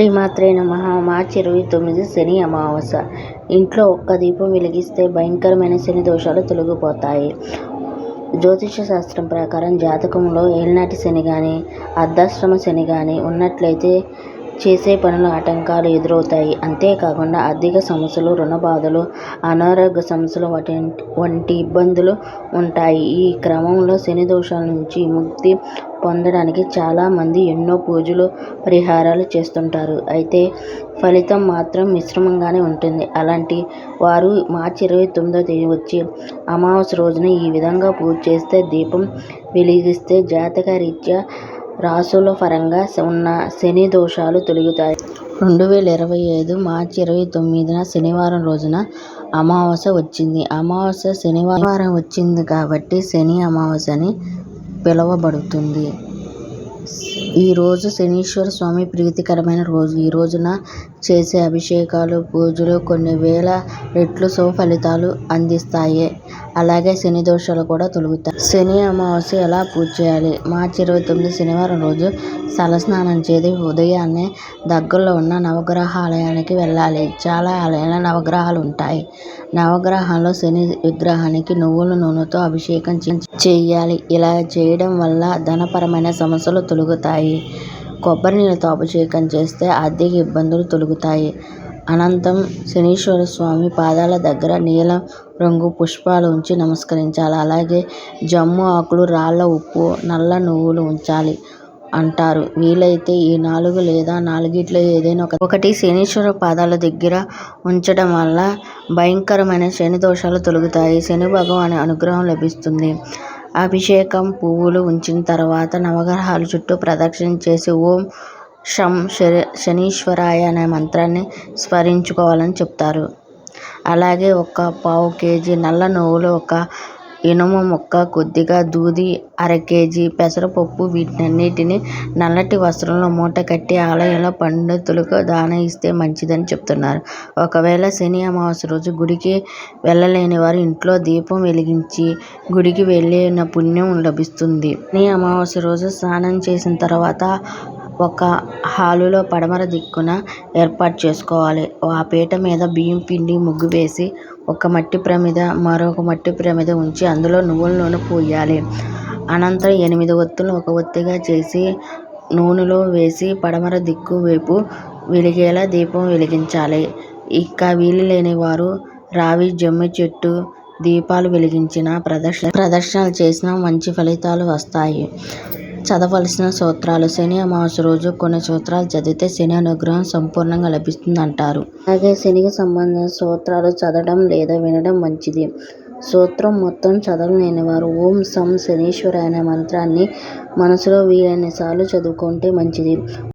శ్రీమాత్రే నమ. మార్చి ఇరవై తొమ్మిది శని అమావాస్య. ఇంట్లో ఒక్క దీపం వెలిగిస్తే భయంకరమైన శని దోషాలు తొలగిపోతాయి. జ్యోతిష శాస్త్రం ప్రకారం జాతకంలో ఏలినాటి శని కానీ అర్ధాశ్రమ శని కానీ ఉన్నట్లయితే చేసే పనులు ఆటంకాలు ఎదురవుతాయి. అంతేకాకుండా ఆర్థిక సమస్యలు రుణ బాధలు అనారోగ్య సమస్యలు వాటి వంటి ఇబ్బందులు ఉంటాయి. ఈ క్రమంలో శని దోషాల నుంచి ముక్తి పొందడానికి చాలామంది ఎన్నో పూజలు పరిహారాలు చేస్తుంటారు. అయితే ఫలితం మాత్రం మిశ్రమంగానే ఉంటుంది. అలాంటి వారు మార్చి ఇరవై తొమ్మిదో తేదీ వచ్చి అమావాస్య రోజున ఈ విధంగా పూజ చేస్తే దీపం వెలిగిస్తే జాతక రీత్యా రాసుల పరంగా ఉన్న శని దోషాలు తొలగుతాయి. రెండు వేల ఇరవై ఐదు మార్చి ఇరవై తొమ్మిదిన శనివారం రోజున అమావాస్య వచ్చింది. అమావాస్య శనివారం వచ్చింది కాబట్టి శని అమావాస్య అని పిలువబడుతుంది. ఈరోజు శనీశ్వర స్వామి ప్రీతికరమైన రోజు. ఈ రోజున చేసే అభిషేకాలు పూజలు కొన్ని వేల రెట్లు సుఫలితాలు అందిస్తాయి. అలాగే శని దోషాలు కూడా తొలగుతాయి. శని అమావాస్య ఎలా పూజ చేయాలి? మార్చి ఇరవై తొమ్మిది శనివారం రోజు తలస్నానం చేసి ఉదయాన్నే దగ్గరలో ఉన్న నవగ్రహ ఆలయానికి వెళ్ళాలి. చాలా ఆలయాల నవగ్రహాలు ఉంటాయి. నవగ్రహాల్లో శని విగ్రహానికి నువ్వుల నూనెతో అభిషేకం చేయాలి. ఇలా చేయడం వల్ల ధనపరమైన సమస్యలు తొలగుతాయి కొబ్బరి నీళ్ళతో అభిషేకం చేస్తే ఆర్థిక ఇబ్బందులు తొలగుతాయి. అనంతం శనీశ్వర స్వామి పాదాల దగ్గర నీలం రంగు పుష్పాలు ఉంచి నమస్కరించాలి. అలాగే జమ్ము ఆకులు రాళ్ళ ఉప్పు నల్ల నువ్వులు ఉంచాలి అంటారు. వీలైతే ఈ నాలుగు లేదా నాలుగిట్లో ఏదైనా ఒక ఒకటి శనీశ్వర పాదాల దగ్గర ఉంచడం వల్ల భయంకరమైన శని దోషాలు తొలగుతాయి. శని భగవాని అనుగ్రహం లభిస్తుంది. అభిషేకం పువ్వులు ఉంచిన తర్వాత నవగ్రహాల చుట్టూ ప్రదక్షిణ చేసి ఓం షం శనీశ్వరాయ అనే మంత్రాన్ని స్మరించుకోవాలని చెప్తారు. అలాగే ఒక పావు కేజీ నల్ల నువ్వులు ఒక ఇనుము ముక్క కొద్దిగా దూది అర కేజీ పెసరపప్పు వీటన్నిటిని నల్లటి వస్త్రంలో మూట కట్టి ఆలయంలో పండితులకు దాన ఇస్తే మంచిదని చెప్తున్నారు. ఒకవేళ శని అమావాస్య రోజు గుడికి వెళ్ళలేని వారు ఇంట్లో దీపం వెలిగించి గుడికి వెళ్ళిన పుణ్యం లభిస్తుంది. శని అమావాస్య రోజు స్నానం చేసిన తర్వాత ఒక హాలులో పడమర దిక్కున ఏర్పాటు చేసుకోవాలి. ఆ పీట మీద బియ్యం పిండి ముగ్గు వేసి ఒక మట్టి ప్రమిద మరొక మట్టి ప్రమిద ఉంచి అందులో నువ్వుల నూనె పోయాలి. అనంతరం ఎనిమిది ఒత్తులను ఒక ఒత్తిగా చేసి నూనెలో వేసి పడమర దిక్కు వైపు వెలిగేలా దీపం వెలిగించాలి. ఇక వీలు లేని వారు రావి జమ్మి చెట్టు దీపాలు వెలిగించిన ప్రదర్శన ప్రదర్శనలు చేసిన మంచి ఫలితాలు వస్తాయి. చదవలసిన సూత్రాలు శని అమావాస్య రోజు కొన్ని సూత్రాలు చదివితే శని అనుగ్రహం సంపూర్ణంగా లభిస్తుంది అంటారు అలాగే శనికి సంబంధించిన సూత్రాలు చదవడం లేదా వినడం మంచిది. సూత్రం మొత్తం చదవలేని వారు ఓం సం శనీశ్వర అనే మంత్రాన్ని మనసులో వీలైన సార్లు చదువుకుంటే మంచిది.